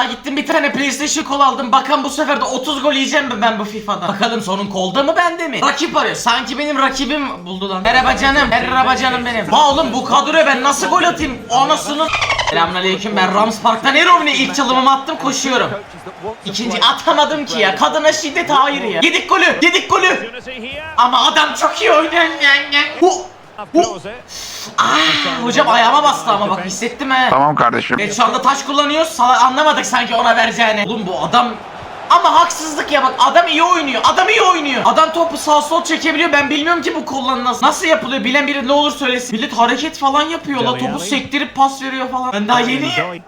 Vallahi gittim bir tane PlayStation kol aldım. Bakalım bu sefer de 30 gol yiyeceğim mi ben bu FIFA'da? Bakalım sorun kolda mı bende mi? Rakip arıyor. Sanki benim rakibim buldu lan. Merhaba canım. Merhaba canım benim. Ha oğlum bu kadroya ben nasıl gol atayım? Anasını Selamünaleyküm ben Rams Park'tan Erovne ilk çalımımı attım koşuyorum. İkinci atamadım ki ya. Kadına şiddet hayır ya. Yedik golü. Yedik golü. Ama adam çok iyi oynuyor. Bu. Bu. Aa, hocam ayağıma bastı ama bak hissettim he. Tamam kardeşim. Evet şu anda taş kullanıyoruz. Sala- anlamadık sanki ona vereceğini. Oğlum bu adam ama haksızlık ya bak adam iyi oynuyor. Adam iyi oynuyor. Adam topu sağ sol çekebiliyor. Ben bilmiyorum ki bu kollan nasıl. Nasıl yapılıyor? Bilen biri ne olur söylesin. Millet hareket falan yapıyor la. Topu sektirip pas veriyor falan. Ben daha yeniyim.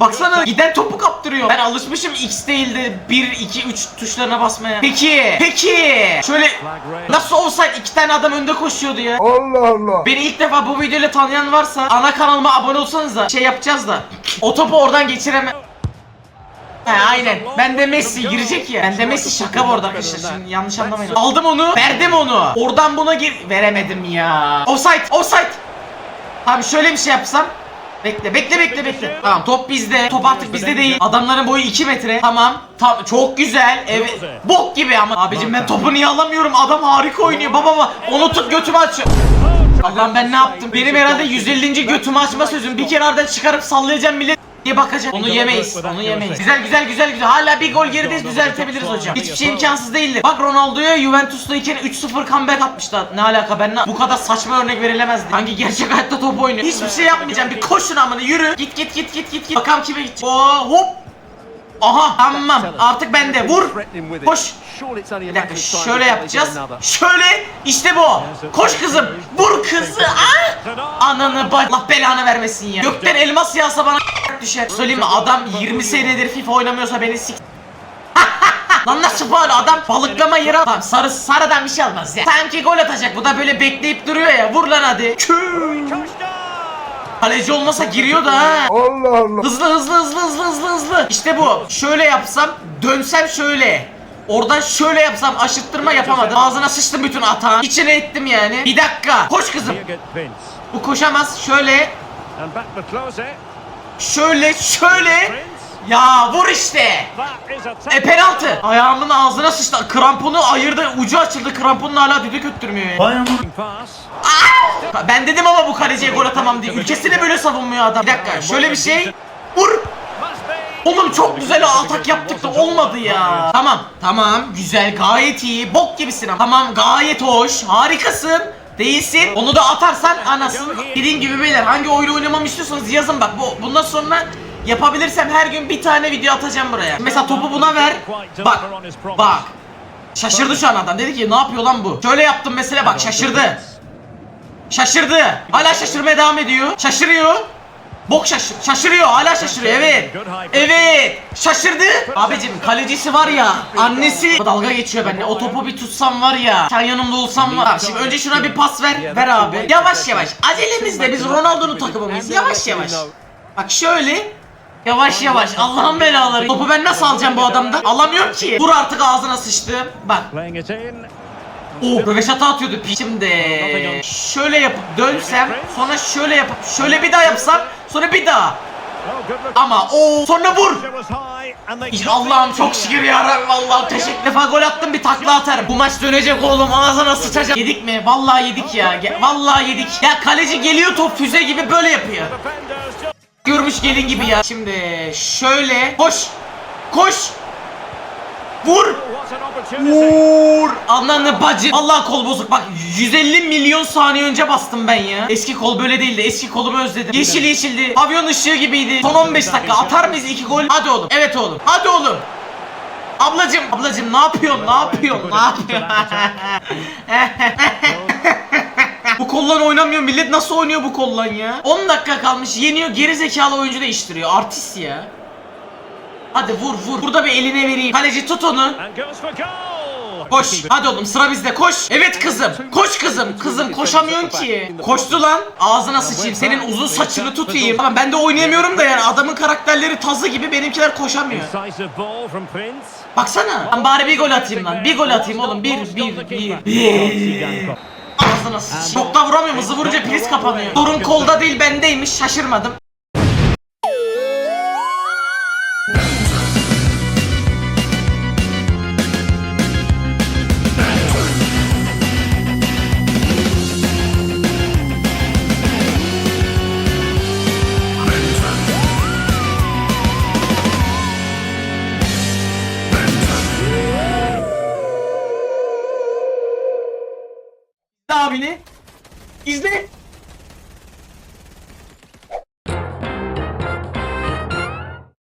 Baksana giden topu kaptırıyor. Ben alışmışım X değil de 1, 2, 3 tuşlarına basmaya. Peki. Peki. Şöyle nasıl olsaydı iki tane adam önde koşuyordu ya. Allah Allah. Beni ilk defa bu videoyla tanıyan varsa ana kanalıma abone olsanız da şey yapacağız da o topu oradan geçireme... He aynen. Ben de Messi girecek ya. Ben de Messi şaka bu arada arkadaşlar. Şimdi yanlış anlamayın. Aldım onu, verdim onu. Oradan buna gir... Veremedim ya. Offside, offside. Abi şöyle bir şey yapsam. Bekle, bekle, bekle, bekle. Tamam top bizde. Top artık bizde değil. Adamların boyu 2 metre. Tamam. Tam çok güzel. Evet. Bok gibi ama. Abicim ben topu niye alamıyorum? Adam harika oynuyor. Baba baba. Onu tut götümü aç. Allah'ım ben ne yaptım? Benim herhalde 150. götümü açma sözüm. Bir kenardan çıkarıp sallayacağım millet diye bakacak. Onu yemeyiz. Onu yemeyiz. Güzel güzel güzel güzel. Hala bir gol gerideyiz düzeltebiliriz hocam. Hiçbir şey imkansız değildir. Bak Ronaldo'ya Juventus'tayken 3-0 comeback atmışlar. Ne alaka ben? Bu kadar saçma örnek verilemezdi. Hangi gerçek hayatta top oynuyor? Hiçbir şey yapmayacağım. Bir koşun amına yürü. Git git git git git git. Bakalım kime gidecek. Oo hop. Aha tamam artık bende vur koş bir dakika şöyle yapacağız şöyle işte bu koş kızım vur kızı ah ananı bak Allah belanı vermesin ya gökten elmas yağsa bana düşer söyleyeyim mi adam 20 senedir FIFA oynamıyorsa beni sik Lan nasıl faul adam balıklama yeri al- Tamam sarı sarıdan bir şey almaz ya Sanki gol atacak bu da böyle bekleyip duruyor ya vur lan hadi Kü. Kaleci olmasa giriyor da ha Allah Allah. Hızlı hızlı hızlı hızlı hızlı hızlı. İşte bu. Şöyle yapsam, dönsem şöyle. Oradan şöyle yapsam aşıttırma yapamadım. Ağzına sıçtım bütün atağın. İçine ettim yani. Bir dakika. Koş kızım. Bu koşamaz. Şöyle, şöyle, şöyle. Ya vur işte. E penaltı. Ayağımın ağzına sıçtı. Kramponu ayırdı. Ucu açıldı. Kramponun hala düdük öttürmüyor. ya. Ben dedim ama bu kaleciye gol atamam diye. Ülkesini böyle savunmuyor adam. Bir dakika. Şöyle bir şey. Vur. Oğlum çok güzel atak yaptık da olmadı ya. Tamam, tamam, güzel, gayet iyi. Bok gibisin ama. Tamam, gayet hoş, harikasın. Değilsin. Onu da atarsan anasını. Dediğim gibi beyler hangi oyunu oynamamı istiyorsanız yazın bak. Bu bundan sonra yapabilirsem her gün bir tane video atacağım buraya. Mesela topu buna ver. Bak, bak. Şaşırdı şu an adam. Dedi ki ne yapıyor lan bu? Şöyle yaptım mesela bak şaşırdı. Şaşırdı. Hala şaşırmaya devam ediyor. Şaşırıyor. Bok şaşır şaşırıyor. Hala şaşırıyor. Evet. Evet. Şaşırdı. Abicim kalecisi var ya. Annesi dalga geçiyor benimle. O topu bir tutsam var ya. Sen yanımda olsam var. Şimdi önce şuna bir pas ver. Ver abi. Yavaş yavaş. Acelemizde biz Ronaldo'nun takımımız. Yavaş yavaş. Bak şöyle. Yavaş yavaş. Allah'ın belaları. Topu ben nasıl alacağım bu adamdan? Alamıyorum ki. Vur artık ağzına sıçtım. Bak. Oh, röveşata atıyordu. Şimdi şöyle yapıp dönsem, sonra şöyle yapıp şöyle bir daha yapsam, sonra bir daha. Ama o sonra vur. Allah'ım çok şükür ya Rabbi vallahi teşekkür defa gol attım bir takla atarım. Bu maç dönecek oğlum ağzına sıçacak. Yedik mi? Vallahi yedik ya. Vallahi yedik. Ya kaleci geliyor top füze gibi böyle yapıyor. Görmüş gelin gibi ya. Şimdi şöyle koş. Koş. Vur. Vur! Ananı bacı. Vallahi kol bozuk. Bak 150 milyon saniye önce bastım ben ya. Eski kol böyle değildi. Eski kolumu özledim. Yeşil yeşildi. Pavyon ışığı gibiydi. Son 15 dakika atar mıyız iki gol? Hadi oğlum. Evet oğlum. Hadi oğlum. Ablacım, ablacım ne yapıyorsun? Ne yapıyorsun? Ne yapıyorsun? bu kollan oynamıyor. Millet nasıl oynuyor bu kollan ya? 10 dakika kalmış. Yeniyor. Geri zekalı oyuncu değiştiriyor. Artist ya. Hadi vur vur. Burada bir eline vereyim. Kaleci tut onu. Koş. Hadi oğlum sıra bizde koş. Evet kızım. Koş kızım. Kızım koşamıyorsun ki. Koştu lan. Ağzına sıçayım. Senin uzun saçını tutayım. Tamam ben de oynayamıyorum da yani adamın karakterleri tazı gibi benimkiler koşamıyor. Baksana. Ben bari bir gol atayım lan. Bir gol atayım oğlum. Bir bir bir. Bir. Ağzına sıçayım. Çok da vuramıyorum. Hızlı vurunca priz kapanıyor. Sorun kolda değil bendeymiş. Şaşırmadım. Abini. İzle.